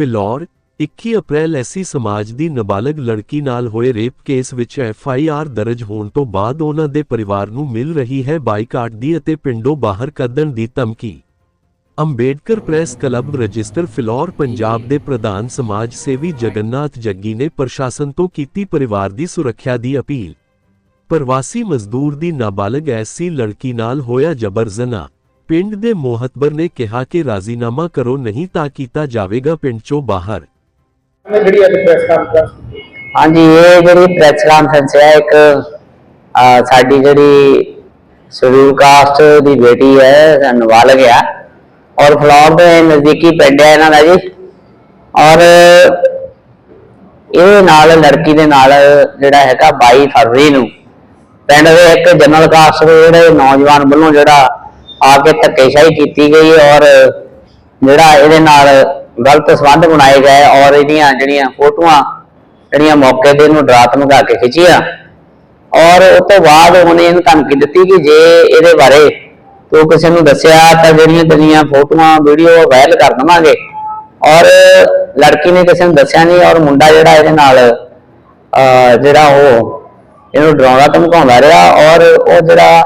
ਫਿਲੌਰ 21 ਅਪ੍ਰੈਲ ਐਸੀ ਸਮਾਜ ਦੀ ਨਾਬਾਲਗ ਲੜਕੀ ਨਾਲ ਹੋਏ ਰੇਪ ਕੇਸ ਵਿੱਚ ਐਫ ਆਈ ਆਰ ਦਰਜ ਹੋਣ ਤੋਂ ਬਾਅਦ ਉਹਨਾਂ ਦੇ ਪਰਿਵਾਰ ਨੂੰ ਮਿਲ ਰਹੀ ਹੈ ਬਾਈਕਾਟ ਦੀ ਅਤੇ ਪਿੰਡੋਂ ਬਾਹਰ ਕੱਢਣ ਦੀ ਧਮਕੀ। Ambedkar press club register Phillaur, Punjab ਦੇ ਪ੍ਰਧਾਨ ਸਮਾਜ ਸੇਵੀ ਜਗਨਨਾਥ ਜੱਗੀ ਨੇ ਪ੍ਰਸ਼ਾਸਨ ਤੋਂ ਕੀਤੀ ਪਰਿਵਾਰ ਦੀ ਸੁਰੱਖਿਆ ਦੀ ਅਪੀਲ। ਪ੍ਰਵਾਸੀ ਮਜ਼ਦੂਰ ਦੀ ਨਾਬਾਲਗ ਐਸੀ ਲੜਕੀ ਨਾਲ ਹੋਇਆ ਜਬਰ ਜ਼ਨਾ। ਪਿੰਡ ਦੇ ਮੋਹਤਬਰ ਨੇ ਕਿਹਾ ਕਿ ਰਾਜ਼ੀਨਾਮਾ ਕਰੋ ਨਹੀਂ ਤਾਂ ਕੀਤਾ ਜਾਵੇਗਾ ਪਿੰਡ ਚੋਂ ਬਾਹਰ। ਨੇ ਜਿਹੜੀ ਅੱਜ ਪ੍ਰੈਸ ਕਾਨਫਰੰਸ ਕੀਤੀ ਹਾਂਜੀ ਇਹ ਜਿਹੜੀ ਪ੍ਰੈਸ ਕਾਨਫਰੰਸ ਹੈ ਇੱਕ ਸਾਡੀ ਜਿਹੜੀ ਸ਼ਡਿਊਲ ਕਾਸਟ ਦੀ ਬੇਟੀ ਹੈ ਨਵਾਲਗ ਆ। ਔਰ ਫਲੋਰ ਦੇ ਨਜ਼ਦੀਕੀ ਪਿੰਡ ਹੈ ਇਹਨਾਂ ਦਾ ਜੀ। ਔਰ ਇਹ ਨਾਲ ਲੜਕੀ ਦੇ ਨਾਲ ਜਿਹੜਾ ਹੈਗਾ 22 ਫਰਵਰੀ ਨੂੰ। ਪਿੰਡ ਦੇ ਇੱਕ ਜਨਰਲ ਕਾਸਟ ਦੇ ਜਿਹੜੇ ਨੌਜਵਾਨ ਵੱਲੋਂ ਜਿਹੜਾ ਆ ਕੇ ਧੱਕੇਸ਼ਾਹੀ ਕੀਤੀ ਗਈ ਔਰ ਜਿਹੜਾ ਇਹਦੇ ਨਾਲ ਗਲਤ ਸੰਬੰਧ ਬਣਾਏ ਗਏ ਔਰ ਇਹਦੀਆਂ ਜਿਹੜੀਆਂ ਫੋਟੋਆਂ ਜਿਹੜੀਆਂ ਮੌਕੇ ਤੇ ਇਹਨੂੰ ਡਰਾ ਧਮਕਾ ਕੇ ਖਿੱਚੀਆਂ। ਔਰ ਉਸ ਤੋਂ ਬਾਅਦ ਉਹਨੇ ਇਹਨੂੰ ਧਮਕੀ ਦਿੱਤੀ ਕਿ ਜੇ ਇਹਦੇ ਬਾਰੇ ਤੂੰ ਕਿਸੇ ਨੂੰ ਦੱਸਿਆ ਤਾਂ ਜਿਹੜੀਆਂ ਤੇਰੀਆਂ ਫੋਟੋਆਂ ਵੀਡੀਓ ਵਾਇਰਲ ਕਰ ਦਵਾਂਗੇ। ਔਰ ਲੜਕੀ ਨੇ ਕਿਸੇ ਨੂੰ ਦੱਸਿਆ ਨਹੀਂ ਔਰ ਮੁੰਡਾ ਜਿਹੜਾ ਇਹਦੇ ਨਾਲ ਅਹ, ਜਿਹੜਾ ਉਹ ਇਹਨੂੰ ਡਰਾਉਂਦਾ ਧਮਕਾਉਂਦਾ ਰਿਹਾ ਔਰ ਉਹ ਜਿਹੜਾ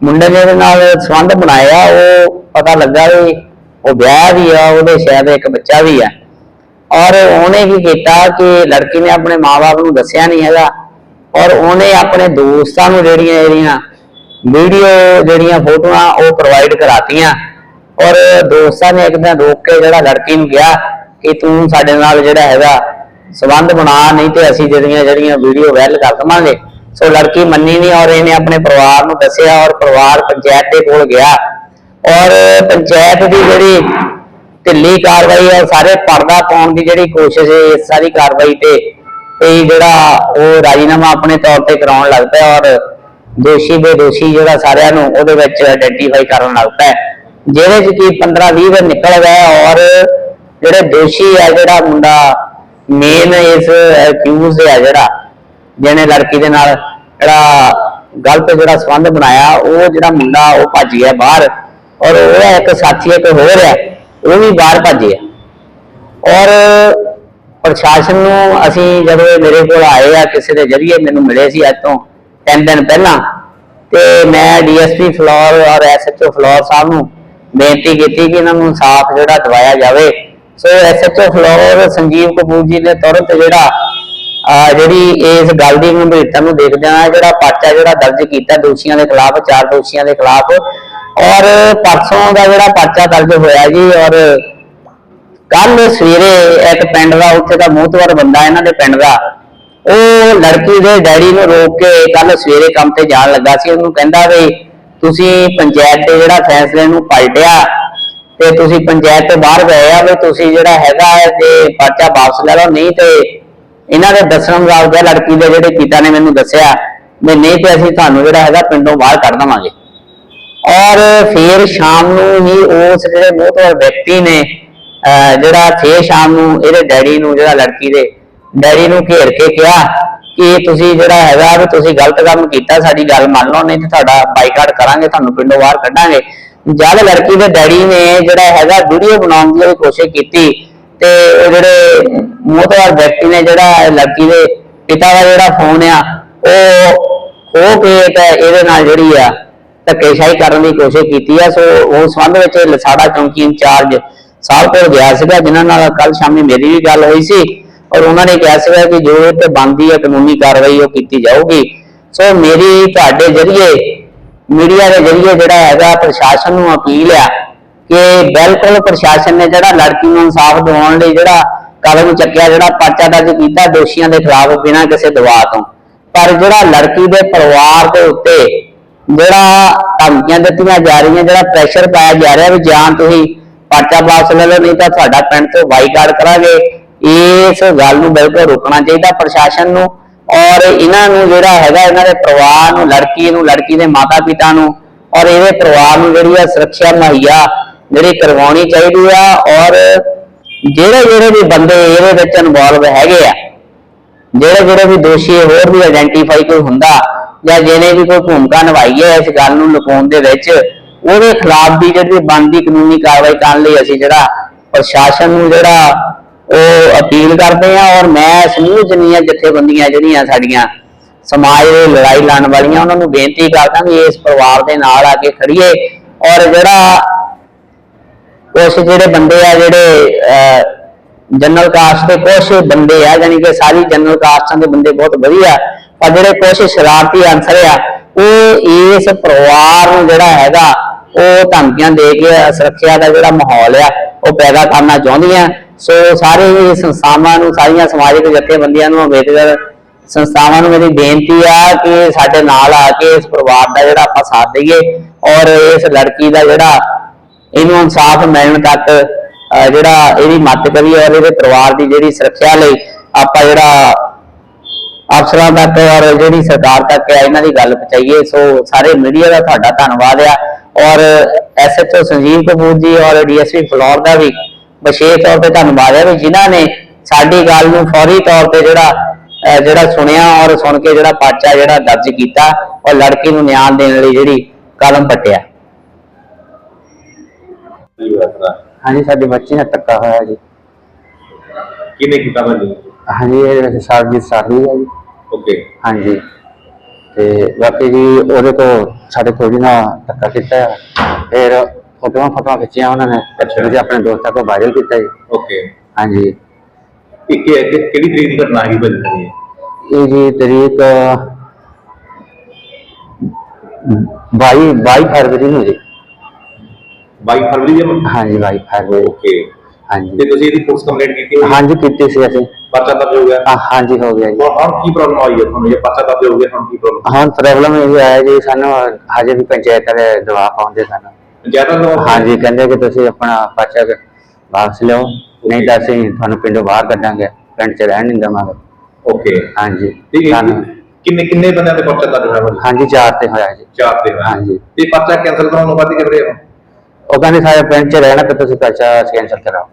ਮੁੰਡੇ ਨੇ ਇਹਦੇ ਨਾਲ ਸੰਬੰਧ ਬਣਾਇਆ, ਉਹ ਪਤਾ ਲੱਗਾ ਵੀ ਉਹ ਵਿਆਹ ਵੀ ਆ, ਉਹਦੇ ਸ਼ਾਇਦ ਇੱਕ ਬੱਚਾ ਵੀ ਆ। ਔਰ ਉਹਨੇ ਕੀ ਕੀਤਾ ਕਿ ਲੜਕੀ ਨੇ ਆਪਣੇ ਮਾਪੇ ਨੂੰ ਦੱਸਿਆ ਨਹੀਂ ਹੈਗਾ, ਔਰ ਉਹਨੇ ਆਪਣੇ ਦੋਸਤਾਂ ਨੂੰ ਜਿਹੜੀਆਂ ਇਹਦੀਆਂ ਵੀਡੀਓ, ਜਿਹੜੀਆਂ ਫੋਟੋਆਂ ਉਹ ਪ੍ਰੋਵਾਈਡ ਕਰਾਤੀਆਂ। ਔਰ ਦੋਸਤਾਂ ਨੇ ਇੱਕ ਦਿਨ ਰੋਕ ਕੇ ਜਿਹੜਾ ਲੜਕੀ ਨੂੰ ਕਿਹਾ ਕਿ ਤੂੰ ਸਾਡੇ ਨਾਲ ਜਿਹੜਾ ਹੈਗਾ ਸਬੰਧ ਬਣਾ, ਨਹੀਂ ਤੇ ਅਸੀਂ ਜਿਹੜੀਆਂ ਜਿਹੜੀਆਂ ਵੀਡੀਓ ਵਾਇਰਲ ਕਰ ਦਵਾਂਗੇ। ਸੋ ਲੜਕੀ ਮੰਨੀ ਨਹੀਂ ਔਰ ਇਹਨੇ ਆਪਣੇ ਪਰਿਵਾਰ ਨੂੰ ਦੱਸਿਆ ਔਰ ਪਰਿਵਾਰ ਪੰਚਾਇਤ ਦੇ ਕੋਲ ਗਿਆ। ਔਰ ਪੰਚਾਇਤ ਦੀ ਜਿਹੜੀ ਢਿੱਲੀ ਕਾਰਵਾਈ ਹੈ ਸਾਰੇ ਪਰਦਾ ਪਾਉਣ ਦੀ ਜਿਹੜੀ ਕੋਸ਼ਿਸ਼ ਹੈ, ਇਸ ਸਾਰੀ ਕਾਰਵਾਈ ਤੇ ਇਹ ਜਿਹੜਾ ਉਹ ਰਾਜੀਨਾਮਾ ਆਪਣੇ ਤੌਰ ਤੇ ਕਰਾਉਣ ਲੱਗ ਪਿਆ ਔਰ ਦੋਸ਼ੀ ਬੇਦੋਸ਼ੀ ਜਿਹੜਾ ਸਾਰਿਆਂ ਨੂੰ ਉਹਦੇ ਵਿੱਚ ਆਇਡੈਂਟੀਫਾਈ ਕਰਨ ਲੱਗ ਪਿਆ। ਜਿਹਦੇ ਚ ਕੀ 15 20 ਦਿਨ ਨਿਕਲ ਗਏ ਔਰ ਜਿਹੜੇ ਦੋਸ਼ੀ ਹੈ ਜਿਹੜਾ ਮੁੰਡਾ ਮੇਨ ਇਸ ਅਕਿਊਜ਼ ਹੈ ਜਿਹੜਾ ਜਿਹਨੇ ਲੜਕੀ ਦੇ ਨਾਲ ਜਿਹੜਾ ਗਲਤ ਜਿਹੜਾ ਸੰਬੰਧ ਬਣਾਇਆ, ਉਹ ਜਿਹੜਾ ਮੁੰਡਾ ਉਹ ਭੱਜ ਗਿਆ ਬਾਹਰ ਔਰ ਉਹਦਾ ਇੱਕ ਸਾਥੀ, ਇੱਕ ਹੋਰ ਹੈ, ਉਹ ਵੀ ਬਾਹਰ ਭੱਜਿਆ ਔਰ ਪ੍ਰਸ਼ਾਸਨ ਨੂੰ ਅਸੀਂ ਜਦੋਂ ਮੇਰੇ ਕੋਲ ਆਏ ਆ, ਕਿਸੇ ਦੇ ਜਰੀਏ ਮੈਨੂੰ ਮਿਲੇ ਸੀ ਅੱਜ ਤੋਂ 3 ਦਿਨ ਪਹਿਲਾਂ, ਤੇ ਮੈਂ ਡੀਐਸਪੀ ਫਲੋਰ ਔਰ ਐਸਐਚਓ ਫਲੋਰ ਸਾਹਿਬ ਨੂੰ ਬੇਨਤੀ ਕੀਤੀ ਕਿ ਇਹਨਾਂ ਨੂੰ ਸਾਫ਼ ਜਿਹੜਾ ਦਵਾਇਆ ਜਾਵੇ। ਸੋ ਐਸਐਚਓ ਫਲੋਰ ਸੰਜੀਵ ਕਪੂਰ ਜੀ ਨੇ ਤੁਰੰਤ ਜਿਹੜਾ ਆ ਜਿਹੜੀ ਇਸ ਗੱਲ ਦੀ ਗੰਭੀਰਤਾ ਨੂੰ ਦੇਖਦਿਆਂ ਹੋਇਆ ਜਿਹੜਾ ਪਰਚਾ ਜਿਹੜਾ ਦਰਜ ਕੀਤਾ ਦੋਸ਼ੀਆਂ ਦੇ ਖਿਲਾਫ, ਚਾਰ ਦੋਸ਼ੀਆਂ ਦੇ ਖਿਲਾਫ, ਔਰ ਪਰਸੋਂ ਦਾ ਜਿਹੜਾ ਪਰਚਾ ਦਰਜ ਹੋਇਆ ਜੀ, ਔਰ ਕੱਲ ਸਵੇਰੇ ਇੱਕ ਪਿੰਡ ਦਾ, ਉੱਥੇ ਦਾ ਮੋਹਤਵਰ ਬੰਦਾ ਇਹਨਾਂ ਦੇ ਪਿੰਡ ਦਾ, ਉਹ ਲੜਕੀ ਦੇ ਡੈਡੀ ਨੂੰ ਰੋਕ ਕੇ ਕੱਲ ਸਵੇਰੇ ਕੰਮ ਤੇ ਜਾਣ ਲੱਗਾ ਸੀ। ਉਹਨੂੰ ਕਹਿੰਦਾ ਵੀ ਤੁਸੀਂ ਪੰਚਾਇਤ ਦੇ ਜਿਹੜਾ ਫੈਸਲੇ ਨੂੰ ਪਲਟਿਆ ਤੇ ਤੁਸੀਂ ਪੰਚਾਇਤ ਤੋਂ ਬਾਹਰ ਗਏ ਆ, ਵੀ ਤੁਸੀਂ ਜਿਹੜਾ ਹੈਗਾ ਤੇ ਪਰਚਾ ਵਾਪਸ ਲੈ ਲਓ, ਨਹੀਂ ਤੇ ਇਹਨਾਂ ਦੇ ਦੱਸਣ ਮੁਤਾਬਕ ਲੜਕੀ ਦੇ ਜਿਹੜੇ ਪਿਤਾ ਨੇ ਮੈਨੂੰ ਦੱਸਿਆ ਵੀ ਨਹੀਂ ਤੇ ਅਸੀਂ ਤੁਹਾਨੂੰ ਜਿਹੜਾ ਹੈਗਾ ਪਿੰਡੋਂ ਬਾਹਰ ਕੱਢ ਦਵਾਂਗੇ। ਔਰ ਫਿਰ ਸ਼ਾਮ ਨੂੰ ਹੀ ਉਸ ਜਿਹੜੇ ਮੋਹਤਵਰ ਵਿਅਕਤੀ ਨੇ ਜਿਹੜਾ ਫੇਰ ਸ਼ਾਮ ਨੂੰ ਇਹਦੇ ਡੈਡੀ ਨੂੰ ਜਿਹੜਾ ਲੜਕੀ ਦੇ ਡੈਡੀ ਨੂੰ ਘੇਰ ਕੇ ਕਿਹਾ ਕਿ ਤੁਸੀਂ ਜਿਹੜਾ ਹੈਗਾ ਵੀ ਤੁਸੀਂ ਗਲਤ ਕੰਮ ਕੀਤਾ, ਸਾਡੀ ਗੱਲ ਮੰਨ ਲਓ, ਨਹੀਂ ਤੇ ਤੁਹਾਡਾ ਬਾਈਕਾਟ ਕਰਾਂਗੇ, ਤੁਹਾਨੂੰ ਪਿੰਡੋਂ ਬਾਹਰ ਕੱਢਾਂਗੇ। ਜਦ ਲੜਕੀ ਦੇ ਡੈਡੀ ਨੇ ਜਿਹੜਾ ਹੈਗਾ ਵੀਡੀਓ ਬਣਾਉਣ ਦੀ ਕੋਸ਼ਿਸ਼ ਕੀਤੀ ਤੇ ਉਹ ਜਿਹੜੇ ਮੋਹਤਵਰ ਵਿਅਕਤੀ ਨੇ ਜਿਹੜਾ ਲੜਕੀ ਦੇ ਪਿਤਾ ਦਾ ਜਿਹੜਾ ਫੋਨ ਆ, ਉਹ ਖੋ ਕੇ ਤੇ ਇਹਦੇ ਨਾਲ ਜਿਹੜੀ ਆ ਧੱਕੇਸ਼ਾਹੀ ਕਰਨ ਦੀ ਕੋਸ਼ਿਸ਼ ਕੀਤੀ ਹੈ ਸੋ ਉਸ ਸੰਬੰਧ ਵਿੱਚ ਲਸਾੜਾ ਚੌਂਕੀ ਇੰਚਾਰਜ ਸਾਹਿਬ ਕੋਲ ਗਿਆ ਸੀਗਾ, ਜਿਨ੍ਹਾਂ ਨਾਲ ਕੱਲ ਸ਼ਾਮੀ ਮੇਰੀ ਵੀ ਗੱਲ ਹੋਈ ਸੀ ਔਰ ਉਹਨਾਂ ਨੇ ਕਿਹਾ ਸੀਗਾ ਕਿ ਜੋ ਇਹ ਤੇ ਬਣਦੀ ਹੈ ਕਾਨੂੰਨੀ ਕਾਰਵਾਈ ਉਹ ਕੀਤੀ ਜਾਊਗੀ। ਸੋ ਮੇਰੀ ਤੁਹਾਡੇ ਜਰੀਏ, ਮੀਡੀਆ ਦੇ ਜਰੀਏ ਜਿਹੜਾ ਹੈਗਾ, ਪ੍ਰਸ਼ਾਸਨ ਨੂੰ ਅਪੀਲ ਆ ਕਿ ਬਿਲਕੁਲ ਪ੍ਰਸ਼ਾਸਨ ਨੇ ਜਿਹੜਾ ਲੜਕੀ ਨੂੰ ਇਨਸਾਫ ਦਿਵਾਉਣ ਲਈ ਜਿਹੜਾ ਕਦਮ ਚੱਕਿਆ, ਜਿਹੜਾ ਪਰਚਾ ਦਰਜ ਕੀਤਾ ਦੋਸ਼ੀਆਂ ਦੇ ਖਿਲਾਫ ਬਿਨਾਂ ਕਿਸੇ ਦਬਾਅ ਤੋਂ। ਪਰ ਜਿਹੜਾ ਲੜਕੀ ਦੇ ਪਰਿਵਾਰ ਦੇ ਉੱਤੇ ਜਿਹੜਾ ਧਮਕੀਆਂ ਦਿੱਤੀਆਂ ਜਾ ਰਹੀਆਂ, ਜਿਹੜਾ ਪ੍ਰੈਸ਼ਰ ਪਾਇਆ ਜਾ ਰਿਹਾ ਵੀ ਜਾਂ ਤੁਸੀਂ ਪਰਚਾ ਵਾਪਸ ਲੈ ਲਓ, ਨਹੀਂ ਤਾਂ ਤੁਹਾਡਾ ਪਿੰਡ ਤੋਂ ਬਾਈਕਾਟ ਕਰਾਂਗੇ। ਇਸ ਗੱਲ ਨੂੰ ਬਿਲਕੁਲ ਰੋਕਣਾ ਚਾਹੀਦਾ ਪ੍ਰਸ਼ਾਸਨ ਨੂੰ। ਔਰ ਇਹਨਾਂ ਨੂੰ ਜਿਹੜਾ ਹੈਗਾ, ਇਹਨਾਂ ਦੇ ਪਰਿਵਾਰ ਨੂੰ, ਲੜਕੀ ਨੂੰ, ਲੜਕੀ ਦੇ ਮਾਤਾ ਪਿਤਾ ਨੂੰ ਔਰ ਇਹਦੇ ਪਰਿਵਾਰ ਨੂੰ ਜਿਹੜੀ ਆ ਸੁਰੱਖਿਆ ਮੁਹੱਈਆ ਜਿਹੜੀ ਕਰਵਾਉਣੀ ਚਾਹੀਦੀ ਆ। ਔਰ ਜਿਹੜੇ ਜਿਹੜੇ ਵੀ ਬੰਦੇ ਇਹਦੇ ਵਿੱਚ ਇਨਵੋਲਵ ਹੈਗੇ ਆ, ਜਿਹੜੇ ਜਿਹੜੇ ਵੀ ਦੋਸ਼ੀ ਹੋਰ ਵੀ ਆਇਡੈਂਟੀਫਾਈ ਕੋਈ ਹੁੰਦਾ ਜਾਂ ਜਿਹਨੇ ਵੀ ਕੋਈ ਭੂਮਿਕਾ ਨਿਭਾਈ ਹੈ ਇਸ ਗੱਲ ਨੂੰ ਲੁਕਾਉਣ ਦੇ ਵਿੱਚ, ਉਹਦੇ ਖਿਲਾਫ ਦੀ ਜਿਹੜੀ ਬਣਦੀ ਕਾਨੂੰਨੀ ਕਾਰਵਾਈ ਕਰਨ ਲਈ ਅਸੀਂ ਜਿਹੜਾ ਪ੍ਰਸ਼ਾਸਨ ਨੂੰ ਜਿਹੜਾ ਉਹ ਅਪੀਲ ਕਰਦੇ ਆ ਔਰ ਮੈਂ ਸਮੂਹ ਜਨੀਆਂ ਜਥੇਬੰਦੀਆਂ ਜਿਹੜੀਆਂ ਸਾਡੀਆਂ ਸਮਾਜ ਦੇ ਲੜਾਈ ਲੜਨ ਵਾਲੀਆਂ, ਉਹਨਾਂ ਨੂੰ ਬੇਨਤੀ ਕਰਦਾ ਵੀ ਇਸ ਪਰਿਵਾਰ ਦੇ ਨਾਲ ਆ ਕੇ ਖੜੀਏ ਔਰ ਜਿਹੜਾ ਕੁਛ ਜਿਹੜੇ ਬੰਦੇ ਆ, ਜਿਹੜੇ ਜਨਰਲ ਕਾਸਟ ਦੇ ਕੁਛ ਬੰਦੇ ਆ ਯਾਨੀ ਕਿ ਸਾਰੀ ਜਨਰਲ ਕਾਸਟਾਂ ਦੇ ਬੰਦੇ ਬਹੁਤ ਵਧੀਆ, ਪਰ ਜਿਹੜੇ ਕੁਛ ਸ਼ਰਾਰਤੀ ਅਨਸਰ ਆ, ਉਹ ਇਸ ਪਰਿਵਾਰ ਨੂੰ ਜਿਹੜਾ ਹੈਗਾ, ਉਹ ਧਮਕੀਆਂ ਦੇ ਕੇ ਸੁਰੱਖਿਆ ਦਾ ਜਿਹੜਾ ਮਾਹੌਲ ਆ, ਉਹ ਪੈਦਾ ਕਰਨਾ ਚਾਹੁੰਦੀਆਂ ਸੋ ਸਾਰੇ ਸੰਸਥਾਵਾਂ ਨੂੰ, ਸਾਰੀਆਂ ਸਮਾਜਿਕ ਜਥੇਬੰਦੀਆਂ ਨੂੰ ਅੰਬੇਦਕਰ ਸੰਸਥਾਵਾਂ ਨੂੰ ਮੇਰੀ ਬੇਨਤੀ ਆ ਕਿ ਸਾਡੇ ਨਾਲ ਆ ਕੇ ਇਸ ਪਰਿਵਾਰ ਦਾ ਜਿਹੜਾ ਆਪਾਂ ਸਾਥ ਦਈਏ ਔਰ ਇਸ ਲੜਕੀ ਦਾ ਜਿਹੜਾ ਇਹਨੂੰ ਇਨਸਾਫ ਮਿਲਣ ਤੱਕ ਜਿਹੜਾ ਇਹਦੀ ਮਦਦ ਕਰੀਏ ਔਰ ਇਹਦੇ ਪਰਿਵਾਰ ਦੀ ਜਿਹੜੀ ਸੁਰੱਖਿਆ ਲਈ ਆਪਾਂ ਜਿਹੜਾ ਅਫਸਰਾਂ ਤੱਕ ਔਰ ਜਿਹੜੀ ਸਰਕਾਰ ਤੱਕ ਹੈ ਇਹਨਾਂ ਦੀ ਗੱਲ ਪਹੁੰਚਾਈਏ। ਸੋ ਸਾਰੇ ਮੀਡੀਆ ਦਾ ਤੁਹਾਡਾ ਧੰਨਵਾਦ ਆ। ਔਰ ਐਸਐਚਓ ਸੰਜੀਵ ਕਪੂਰ ਜੀ ਔਰ ਡੀਐਸਪੀ ਫਲੋਰ ਦਾ ਵੀ ਵਿਸ਼ੇਸ਼ ਤੌਰ ਤੇ ਧੰਨਵਾਦ ਹੈ ਵੀ ਜਿਨ੍ਹਾਂ ਨੇ ਸਾਡੀ ਗੱਲ ਨੂੰ ਫੌਰੀ ਤੌਰ ਤੇ ਜਿਹੜਾ ਜਿਹੜਾ ਸੁਣਿਆ ਔਰ ਸੁਣ ਕੇ ਜਿਹੜਾ ਪਾਚਾ ਜਿਹੜਾ ਦਰਜ ਕੀਤਾ ਔਰ ਲੜਕੀ ਨੂੰ ਨਿਆਂ ਦੇਣ ਲਈ ਜਿਹੜੀ ਕਲਮ ਪੱਟਿਆ। ਕੀ ਹੋਇਆ ਹਾਂਜੀ ਸਾਡੇ ਬੱਚੇ ਨੇ ਧੱਕਾ ਹੋਇਆ ਜੀ। ਕਿਨੇ ਕੀਤਾ ਭਾਜੀ? ਹਾਂਜੀ ਇਹ ਸਰਜੀਤ ਸਾਹੀ ਹੈ ਜੀ। ਓਕੇ। ਹਾਂਜੀ। ਤੇ ਬਾਕੀ ਜੀ ਉਹਦੇ ਤੋਂ ਸਾਡੇ ਕੋਲ ਜੀ ਨਾ ਧੱਕਾ ਕੀਤਾ ਹੈ। ਫਿਰ ਫੋਟੋਆਂ ਫੋਟੋਆਂ ਖਿੱਚੀਆਂ ਉਹਨਾਂ ਨੇ ਅੱਛਾ। ਤੇ ਆਪਣੇ ਦੋਸਤਾਂ ਕੋਲ ਵਾਇਰਲ ਕੀਤਾ ਜੀ। ਓਕੇ। ਹਾਂਜੀ। ਇਹ ਕਿ- ਕਿ- ਕਿਹੜੀ ਤਰੀਕ ਦੀ ਘਟਨਾ ਹੈ ਭਾਜੀ? ਇਹ ਜੀ ਤਰੀਕ 22 22 ਫਰਵਰੀ ਨੂੰ ਜੀ। 22 ਫਰਵਰੀ ਦੀ ਹਾਂਜੀ 22 ਫਰਵਰੀ। ਓਕੇ ਹਾਂਜੀ। ਤੇ ਤੁਸੀਂ ਇਹਦੀ ਪੁਲਿਸ ਕੰਪਲੇਂਟ ਕੀਤੀ ਹੋਈ? ਹਾਂਜੀ ਕੀਤੀ ਸੀ ਅਸੀਂ। ਪਰਚਾ ਦਰਜ ਹੋ ਗਿਆ? ਹਾਂ, ਹਾਂਜੀ ਹੋ ਗਿਆ ਜੀ। ਹੁਣ ਹੁਣ ਕੀ ਪ੍ਰੋਬਲਮ ਆਈ ਹੈ ਤੁਹਾਨੂੰ? ਇਹ ਪਰਚਾ ਦਰਜ ਹੋ ਗਿਆ ਹੁਣ ਕੀ ਪ੍ਰੋਬਲਮ ਹੁਣ ਪ੍ਰੋਬਲਮ ਇਹ ਆਇਆ ਜੀ ਸਾਨੂੰ ਹਜੇ ਵੀ ਪੰਚਾਇਤ ਦੇ ਦਵਾ ਪਾਉਂਦੇ ਸਾਨੂੰ। ਜ਼ਿਆਦਾ ਤੋਂ ਹਾਂਜੀ ਕਹਿੰਦੇ ਕਿ ਤੁਸੀਂ ਆਪਣਾ ਪਰਚਾ ਵਾਪਸ ਲਿਓ ਨਹੀਂ ਤਾਂ ਅਸੀਂ ਤੁਹਾਨੂੰ ਪਿੰਡੋਂ ਬਾਹਰ ਕੱਢਾਂਗੇ। ਪਿੰਡ 'ਚ ਰਹਿਣ ਨਹੀਂ ਦੇਵਾਂਗੇ। ਓਕੇ ਹਾਂਜੀ। ਤੇ ਇਹ ਸਾਨੂੰ ਕਿੰਨੇ ਕਿੰਨੇ ਬੰਦਿਆਂ ਦੇ ਪਰਚਾ ਦਰਜ ਹੋਇਆ? ਭਾਜੀ ਹਾਂਜੀ ਚਾਰ ਤੇ ਹੋਇਆ ਜੀ। ਚਾਰ ਤੇ ਹੋਇਆ। ਹਾਂਜੀ। ਤੇ ਪਰਚਾ ਕੈਂਸਲ ਕਰਾਉਣ ਨੂੰ ਬਾਅਦ ਕਰ ਰਹੇ? ਹੋ ਉਹ ਕਹਿੰਦੇ ਸਾਰੇ ਪਿੰਡ 'ਚ ਰਹਿਣਾ ਤੇ ਤੁਸੀਂ ਪਰਚਾ ਕੈਂਸਲ ਕਰਾਓ।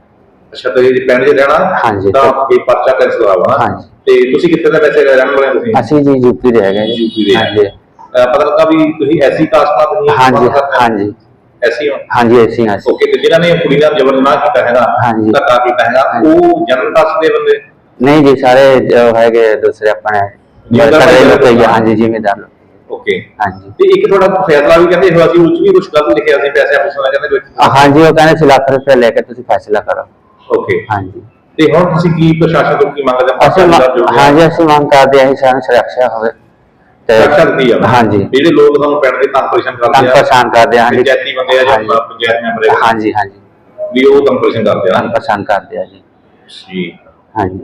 ਅੱਛਾ ਤੇ ਇਹ ਪਿੰਡ 'ਚ ਰਹਿਣਾ ਹਾਂਜੀ। ਤਾਂ ਇਹ ਪਰਚਾ ਕੈਂਸਲ ਕਰਾਉਣਾ ਹਾਂਜੀ। ਤੇ ਤੁਸੀਂ ਕਿੱਥੇ ਦੇ ਵੈਸੇ ਰਹਿਣ ਵਾਲੇ ਹੋ ਤੁਸੀਂ? ਅਸੀਂ ਜੀ ਯੂਪੀ ਦੇ ਹੈਗੇ ਜੀ। ਯੂਪੀ ਦੇ। ਹਾਂਜੀ। ਅਹ ਪਤਾ ਲੱਗਾ ਵੀ ਤੁਸੀਂ ਐਸੀ ਕਾਸਟ ਨਾਲ ਤੁਸੀਂ ਹਾਂਜੀ ਹਾਂਜੀ। ਐਸੀ ਹੋ। ਹਾਂਜੀ ਅਸੀਂ ਅਸੀਂ। ਓਕੇ ਤੇ ਜਿਨ੍ਹਾਂ ਨੇ ਕੁੜੀ ਨਾਲ ਜ਼ਬਰਦਸਤ ਕੀਤਾ ਹੈਗਾ ਹਾਂਜੀ। ਧੱਕਾ ਕੀਤਾ ਹੈਗਾ ਹਾਂਜੀ। ਉਹ ਜਨਰਲ ਕਾਸਟ ਦੇ ਬੰਦੇ? ਨਹੀਂ ਜੀ ਸਾਰੇ ਜੋ ਹੈਗੇ ਦੂਸਰੇ ਆਪਣੇ ਜ਼ਿਮੀਂਦਾਰ ਭਾਈ। ਹਾਂਜੀ ਲੋਕ। ਓਕੇ ਹਾਂਜੀ। ਤੇ ਇੱਕ ਤੁਹਾਡਾ ਫੈਸਲਾ ਵੀ ਕਹਿੰਦੇ ਹੋਇਆ ਸੀ ਉਹ 'ਚ ਵੀ ਕੁਝ ਗਲਤ ਲਿਖਿਆ ਸੀ ਪੈਸੇ ਆਪਸ ਵਿੱਚ ਕਹਿੰਦੇ ਵਿੱਚ ਅ, ਹਾਂਜੀ ਉਹ ਕਹਿੰਦੇ ਸੀ ਲੱਖ ਰੁਪਏ ਲੈ ਕੇ ਤੁਸੀਂ ਫੈਸਲਾ ਕਰੋ। ਓਕੇ ਹਾਂਜੀ। ਤੇ ਹੁਣ ਤੁਸੀਂ ਕੀ ਪ੍ਰਸ਼ਾਸਨ ਤੋਂ ਕੀ ਮੰਗਦੇ ਹੋ? ਅਸੀਂ ਗਿਆ। ਹਾਂਜੀ ਅਸੀਂ ਮੰਗ ਕਰਦੇ ਹਾਂ ਜੀ ਸਾਨੂੰ ਸੁਰੱਖਿਆ ਹੋਵੇ। ਤੇ ਸੁਰੱਖਿਆ ਦਿੱਤੀ ਜਾਵੇ ਹਾਂਜੀ। ਜਿਹੜੇ ਲੋਕ ਤੁਹਾਨੂੰ ਪਿੰਡ ਦੇ ਤੰਗ ਪਰੇਸ਼ਾਨ ਕਰਦੇ ਤੰਗ ਪਰੇਸ਼ਾਨ ਕਰਦੇ ਹਾਂ ਜੀ ਪੰਚਾਇਤੀ ਬੰਦੇ ਆ ਜਾਂ ਹਾਂਜੀ। ਪੰਚਾਇਤ ਮੈਂਬਰ ਆ। ਹਾਂਜੀ ਹਾਂਜੀ। ਵੀ ਉਹ ਤੰਗ ਪਰੇਸ਼ਾਨ ਕਰਦੇ ਆ। ਤੰਗ ਪਰੇਸ਼ਾਨ ਕਰਦੇ ਆ ਜੀ। ਜੀ। ਹਾਂਜੀ।